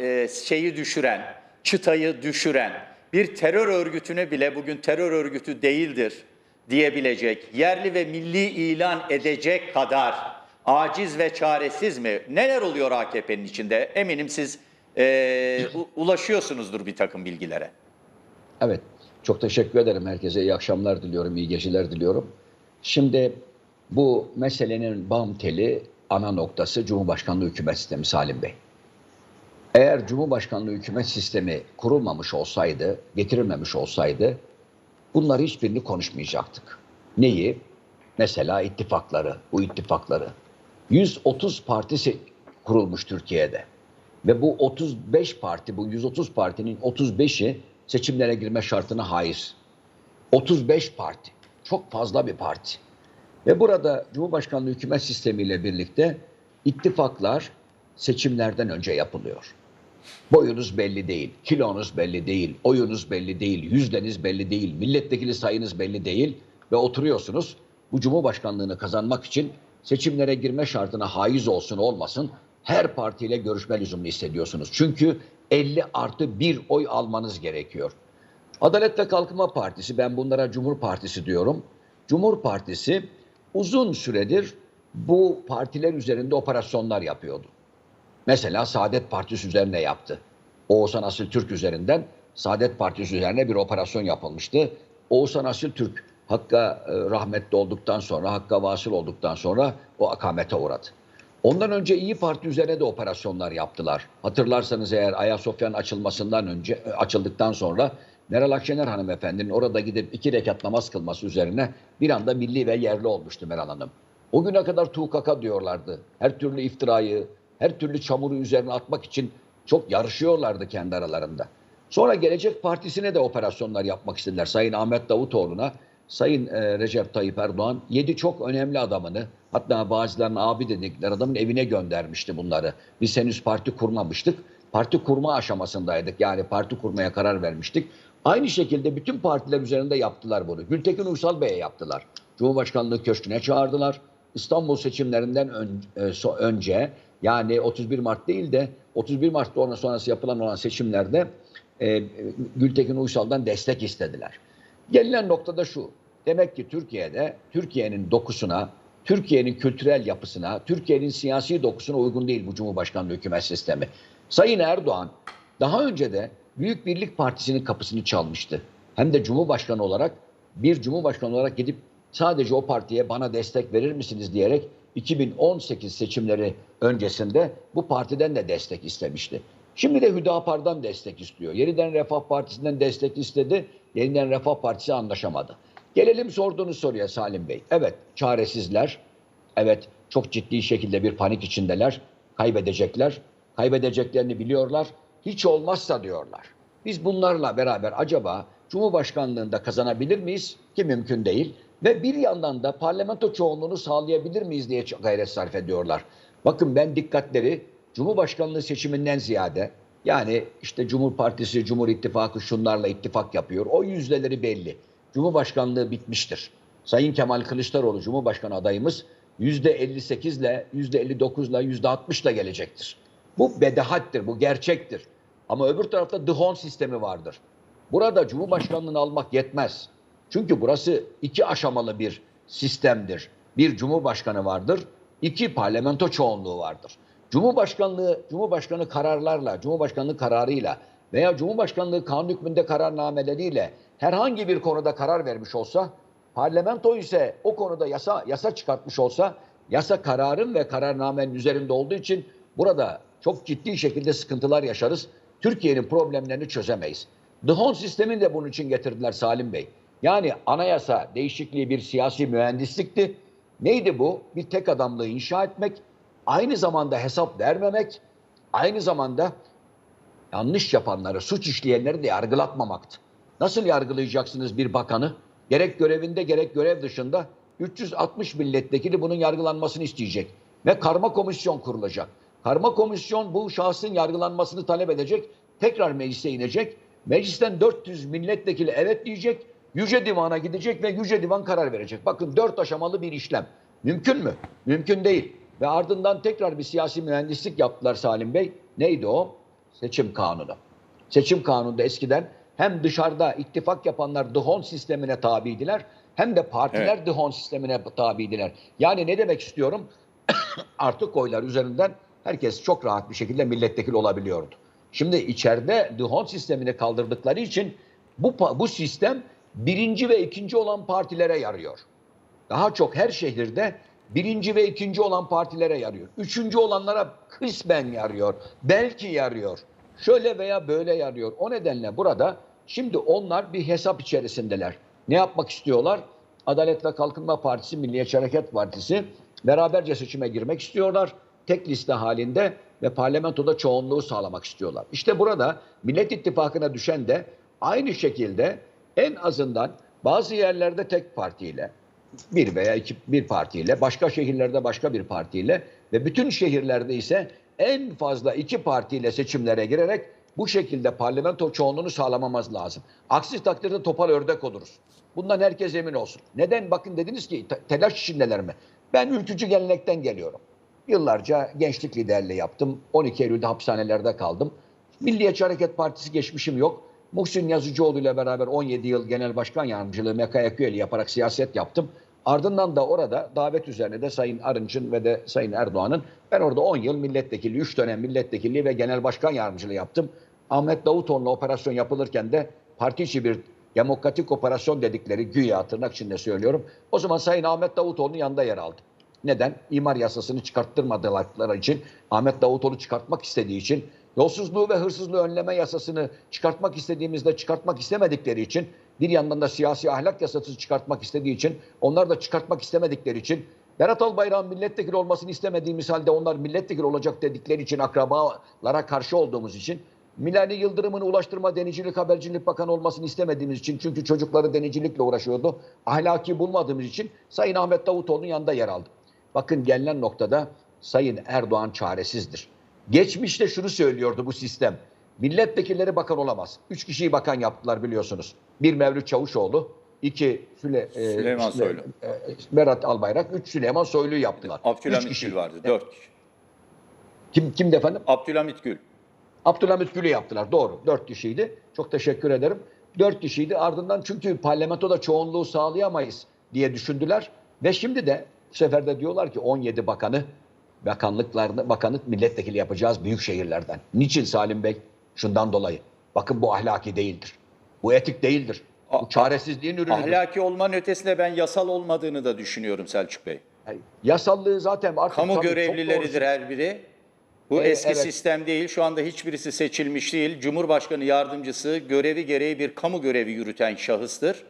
e, şeyi düşüren, çıtayı düşüren bir terör örgütüne bile bugün terör örgütü değildir diyebilecek, yerli ve milli ilan edecek kadar aciz ve çaresiz mi? Neler oluyor AKP'nin içinde? Eminim siz e, ulaşıyorsunuzdur bir takım bilgilere. Evet, çok teşekkür ederim herkese. İyi akşamlar diliyorum, iyi geceler diliyorum. Şimdi bu meselenin bam teli, ana noktası Cumhurbaşkanlığı hükümet sistemi Salim Bey. Eğer Cumhurbaşkanlığı hükümet sistemi kurulmamış olsaydı, getirilmemiş olsaydı bunları hiçbirini konuşmayacaktık. Neyi? Mesela ittifakları, bu ittifakları. 130 partisi kurulmuş Türkiye'de. Ve bu 35 parti, bu 130 partinin 35'i seçimlere girme şartına haiz. 35 parti. Çok fazla bir parti. Ve burada Cumhurbaşkanlığı hükümet sistemiyle birlikte ittifaklar seçimlerden önce yapılıyor. Boyunuz belli değil, kilonuz belli değil, oyunuz belli değil, yüzdeniz belli değil, milletvekili sayınız belli değil ve oturuyorsunuz. Bu Cumhurbaşkanlığını kazanmak için seçimlere girme şartına haiz olsun olmasın her partiyle görüşme lüzumunu hissediyorsunuz. Çünkü 50 artı 1 oy almanız gerekiyor. Adalet ve Kalkınma Partisi, ben bunlara Cumhur Partisi diyorum. Cumhur Partisi uzun süredir bu partiler üzerinde operasyonlar yapıyordu. Mesela Saadet Partisi üzerine yaptı. Oğuzhan Asil Türk üzerinden Saadet Partisi üzerine bir operasyon yapılmıştı. Oğuzhan Asil Türk Hakk'a e, rahmetli olduktan sonra, Hakk'a vasıl olduktan sonra o akamete uğradı. Ondan önce İyi Parti üzerine de operasyonlar yaptılar. Hatırlarsanız eğer Ayasofya'nın açılmasından önce e, açıldıktan sonra Meral Akşener hanımefendinin orada gidip iki rekat namaz kılması üzerine bir anda milli ve yerli olmuştu Meral Hanım. O güne kadar tukaka diyorlardı. Her türlü iftirayı, her türlü çamuru üzerine atmak için çok yarışıyorlardı kendi aralarında. Sonra Gelecek Partisi'ne de operasyonlar yapmak istediler. Sayın Ahmet Davutoğlu'na, Sayın e, Recep Tayyip Erdoğan yedi çok önemli adamını hatta bazılarının abi dedikleri adamın evine göndermişti bunları. Biz henüz parti kurmamıştık. Parti kurma aşamasındaydık. Yani parti kurmaya karar vermiştik. Aynı şekilde bütün partiler üzerinde yaptılar bunu. Gültekin Uysal Bey'e yaptılar. Cumhurbaşkanlığı Köşkü'ne çağırdılar. İstanbul seçimlerinden e, önce yani 31 Mart değil de 31 Mart sonra sonrası yapılan olan seçimlerde e, Gültekin Uysal'dan destek istediler. Gelinen noktada şu. Demek ki Türkiye'de Türkiye'nin dokusuna, Türkiye'nin kültürel yapısına, Türkiye'nin siyasi dokusuna uygun değil bu Cumhurbaşkanlığı hükümet sistemi. Sayın Erdoğan daha önce de Büyük Birlik Partisi'nin kapısını çalmıştı. Hem de Cumhurbaşkanı olarak bir Cumhurbaşkanı olarak gidip sadece o partiye bana destek verir misiniz diyerek 2018 seçimleri öncesinde bu partiden de destek istemişti. Şimdi de Hüdapar'dan destek istiyor. Yeniden Refah Partisi'nden destek istedi. Yeniden Refah Partisi anlaşamadı. Gelelim sorduğunuz soruya Salim Bey. Evet çaresizler. Evet çok ciddi şekilde bir panik içindeler. Kaybedecekler. Kaybedeceklerini biliyorlar. Hiç olmazsa diyorlar. Biz bunlarla beraber acaba Cumhurbaşkanlığında kazanabilir miyiz? Ki mümkün değil. Ve bir yandan da parlamento çoğunluğunu sağlayabilir miyiz diye gayret sarf ediyorlar. Bakın ben dikkatleri Cumhurbaşkanlığı seçiminden ziyade yani işte Cumhur Partisi, Cumhur İttifakı şunlarla ittifak yapıyor. O yüzdeleri belli. Cumhurbaşkanlığı bitmiştir. Sayın Kemal Kılıçdaroğlu Cumhurbaşkanı adayımız %58 ile %59 ile %60 ile gelecektir. Bu bedahattir, bu gerçektir. Ama öbür tarafta DHON sistemi vardır. Burada Cumhurbaşkanlığını almak yetmez. Çünkü burası iki aşamalı bir sistemdir. Bir Cumhurbaşkanı vardır, iki parlamento çoğunluğu vardır. Cumhurbaşkanlığı, Cumhurbaşkanı kararlarla, Cumhurbaşkanlığı kararıyla veya Cumhurbaşkanlığı kanun hükmünde kararnameleriyle herhangi bir konuda karar vermiş olsa, parlamento ise o konuda yasa yasa çıkartmış olsa, yasa kararın ve kararnamenin üzerinde olduğu için burada çok ciddi şekilde sıkıntılar yaşarız. Türkiye'nin problemlerini çözemeyiz. Dıhon sistemini de bunun için getirdiler Salim Bey. Yani anayasa değişikliği bir siyasi mühendislikti. Neydi bu? Bir tek adamlığı inşa etmek, aynı zamanda hesap vermemek, aynı zamanda yanlış yapanları, suç işleyenleri de yargılatmamaktı. Nasıl yargılayacaksınız bir bakanı? Gerek görevinde gerek görev dışında 360 milletvekili bunun yargılanmasını isteyecek. Ve karma komisyon kurulacak. Karma komisyon bu şahsın yargılanmasını talep edecek. Tekrar meclise inecek. Meclisten 400 milletvekili evet diyecek. Yüce Divan'a gidecek ve Yüce Divan karar verecek. Bakın dört aşamalı bir işlem. Mümkün mü? Mümkün değil. Ve ardından tekrar bir siyasi mühendislik yaptılar Salim Bey. Neydi o? Seçim kanunu. Seçim kanununda eskiden hem dışarıda ittifak yapanlar Dhon sistemine tabiydiler hem de partiler Evet. Dhon sistemine tabiydiler. Yani ne demek istiyorum? Artık oylar üzerinden herkes çok rahat bir şekilde milletvekili olabiliyordu. Şimdi içeride Dhon sistemini kaldırdıkları için bu, bu sistem birinci ve ikinci olan partilere yarıyor. Daha çok her şehirde birinci ve ikinci olan partilere yarıyor. Üçüncü olanlara kısmen yarıyor. Belki yarıyor. Şöyle veya böyle yarıyor. O nedenle burada şimdi onlar bir hesap içerisindeler. Ne yapmak istiyorlar? Adalet ve Kalkınma Partisi, Milliyetçi Hareket Partisi beraberce seçime girmek istiyorlar. Tek liste halinde ve parlamentoda çoğunluğu sağlamak istiyorlar. İşte burada Millet İttifakı'na düşen de aynı şekilde en azından bazı yerlerde tek partiyle, bir veya iki bir partiyle, başka şehirlerde başka bir partiyle ve bütün şehirlerde ise en fazla iki partiyle seçimlere girerek bu şekilde parlamento çoğunluğunu sağlamamız lazım. Aksi takdirde topal ördek oluruz. Bundan herkes emin olsun. Neden? Bakın dediniz ki te- telaş içindeler mi? Ben ülkücü gelenekten geliyorum. Yıllarca gençlik liderliği yaptım. 12 Eylül'de hapishanelerde kaldım. Milliyetçi Hareket Partisi geçmişim yok. Muhsin Yazıcıoğlu ile beraber 17 yıl genel başkan yardımcılığı MKYK üyeliği yaparak siyaset yaptım. Ardından da orada davet üzerine de Sayın Arınç'ın ve de Sayın Erdoğan'ın ben orada 10 yıl milletvekili, 3 dönem milletvekilliği ve genel başkan yardımcılığı yaptım. Ahmet Davutoğlu'na operasyon yapılırken de parti bir demokratik operasyon dedikleri güya tırnak içinde söylüyorum. O zaman Sayın Ahmet Davutoğlu'nun yanında yer aldım. Neden? İmar yasasını çıkarttırmadılar için, Ahmet Davutoğlu çıkartmak istediği için, yolsuzluğu ve hırsızlığı önleme yasasını çıkartmak istediğimizde çıkartmak istemedikleri için, bir yandan da siyasi ahlak yasası çıkartmak istediği için, onlar da çıkartmak istemedikleri için, Berat Albayrak'ın milletvekili olmasını istemediğimiz halde onlar milletvekili olacak dedikleri için akrabalara karşı olduğumuz için Milani Yıldırım'ın Ulaştırma Denizcilik Habercilik Bakanı olmasını istemediğimiz için çünkü çocukları denizcilikle uğraşıyordu. Ahlaki bulmadığımız için Sayın Ahmet Davutoğlu'nun yanında yer aldım. Bakın gelinen noktada Sayın Erdoğan çaresizdir. Geçmişte şunu söylüyordu bu sistem. Milletvekilleri bakan olamaz. Üç kişiyi bakan yaptılar biliyorsunuz. Bir Mevlüt Çavuşoğlu, iki Süle, e, Süleyman Süle- Soylu. e, Berat Albayrak, üç Süleyman Soylu'yu yaptılar. Üç Abdülhamit kişi. Gül vardı. Dört kişi. Kim, kimdi efendim? Abdülhamit Gül. Abdülhamit Gül'ü yaptılar. Doğru. Dört kişiydi. Çok teşekkür ederim. Dört kişiydi. Ardından çünkü parlamentoda çoğunluğu sağlayamayız diye düşündüler. Ve şimdi de bu sefer de diyorlar ki 17 bakanı bakanlıklarını bakanlık milletvekili yapacağız büyük şehirlerden. Niçin Salim Bey? Şundan dolayı. Bakın bu ahlaki değildir. Bu etik değildir. Bu çaresizliğin ürünüdür. Ahlaki olmanın ötesinde ben yasal olmadığını da düşünüyorum Selçuk Bey. Yani Yasallığı zaten artık Kamu tabii görevlileridir her biri. Bu Evet, eski evet. sistem değil. Şu anda hiçbirisi seçilmiş değil. Cumhurbaşkanı yardımcısı görevi gereği bir kamu görevi yürüten şahıstır.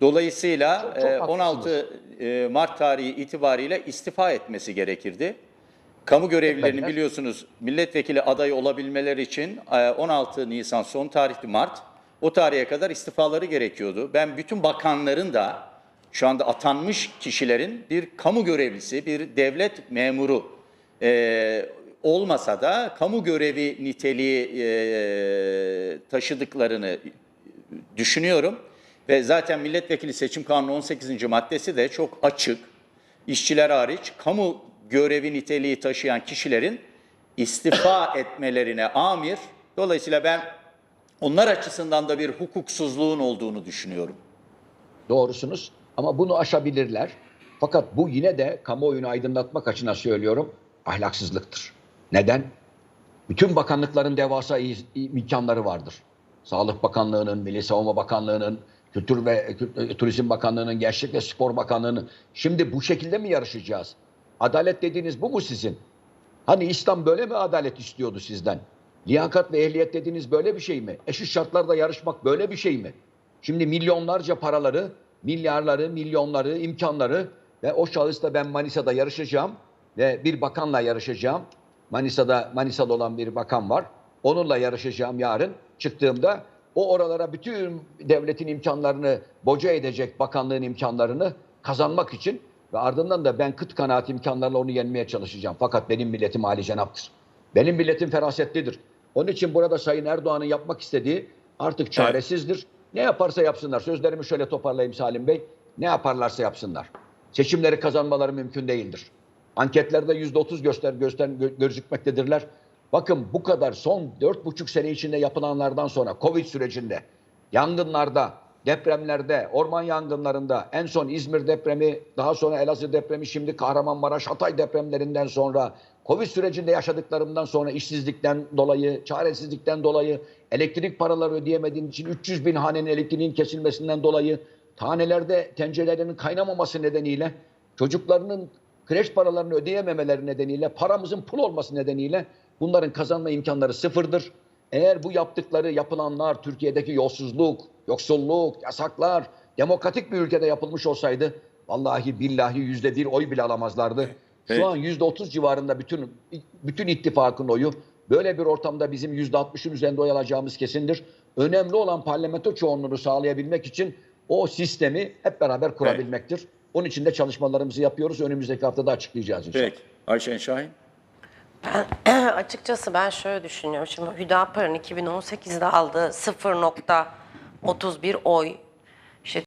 Dolayısıyla Çok- çok e, haklısınız. 16 e, Mart tarihi itibariyle istifa etmesi gerekirdi. Kamu görevlilerinin biliyorsunuz milletvekili adayı olabilmeleri için e, 16 Nisan son tarihti Mart. O tarihe kadar istifaları gerekiyordu. Ben bütün bakanların da şu anda atanmış kişilerin bir kamu görevlisi, bir devlet memuru e, olmasa da kamu görevi niteliği e, taşıdıklarını düşünüyorum. Ve zaten milletvekili seçim kanunu 18. maddesi de çok açık. İşçiler hariç kamu görevi niteliği taşıyan kişilerin istifa etmelerine amir. Dolayısıyla ben onlar açısından da bir hukuksuzluğun olduğunu düşünüyorum. Doğrusunuz ama bunu aşabilirler. Fakat bu yine de kamuoyunu aydınlatmak açısından söylüyorum ahlaksızlıktır. Neden? Bütün bakanlıkların devasa imkanları vardır. Sağlık Bakanlığı'nın, Milli Savunma Bakanlığı'nın, Kültür ve e, Turizm Bakanlığı'nın, Gençlik ve Spor Bakanlığı'nın. Şimdi bu şekilde mi yarışacağız? Adalet dediğiniz bu mu sizin? Hani İslam böyle mi adalet istiyordu sizden? Liyakat ve ehliyet dediğiniz böyle bir şey mi? Eşit şartlarda yarışmak böyle bir şey mi? Şimdi milyonlarca paraları, milyarları, milyonları, imkanları ve o şahısla ben Manisa'da yarışacağım ve bir bakanla yarışacağım. Manisa'da Manisa'da olan bir bakan var. Onunla yarışacağım yarın çıktığımda o oralara bütün devletin imkanlarını boca edecek bakanlığın imkanlarını kazanmak için ve ardından da ben kıt kanaat imkanlarla onu yenmeye çalışacağım. Fakat benim milletim âli cenaptır. Benim milletim ferasetlidir. Onun için burada Sayın Erdoğan'ın yapmak istediği artık çaresizdir. Ne yaparsa yapsınlar. Sözlerimi şöyle toparlayayım Salim Bey. Ne yaparlarsa yapsınlar. Seçimleri kazanmaları mümkün değildir. Anketlerde yüzde otuz göster, göster, gö- gözükmektedirler. Bakın bu kadar son dört buçuk sene içinde yapılanlardan sonra Covid sürecinde, yangınlarda, depremlerde, orman yangınlarında, en son İzmir depremi, daha sonra Elazığ depremi, şimdi Kahramanmaraş, Hatay depremlerinden sonra, Covid sürecinde yaşadıklarımdan sonra işsizlikten dolayı, çaresizlikten dolayı, elektrik paraları ödeyemediğim için 300 bin hanenin elektriğin kesilmesinden dolayı, tanelerde tencerelerinin kaynamaması nedeniyle, çocuklarının kreş paralarını ödeyememeleri nedeniyle, paramızın pul olması nedeniyle bunların kazanma imkanları sıfırdır. Eğer bu yaptıkları yapılanlar Türkiye'deki yolsuzluk, yoksulluk, yasaklar demokratik bir ülkede yapılmış olsaydı vallahi billahi yüzde bir oy bile alamazlardı. Şu an yüzde otuz civarında bütün bütün ittifakın oyu. Böyle bir ortamda bizim yüzde altmışın üzerinde oy alacağımız kesindir. Önemli olan parlamento çoğunluğunu sağlayabilmek için o sistemi hep beraber kurabilmektir. Onun için de çalışmalarımızı yapıyoruz. Önümüzdeki haftada açıklayacağız inşallah. Peki. Ayşen Şahin. Ben açıkçası ben şöyle düşünüyorum. Şimdi Hüdapar'ın 2018'de aldığı 0.31 oy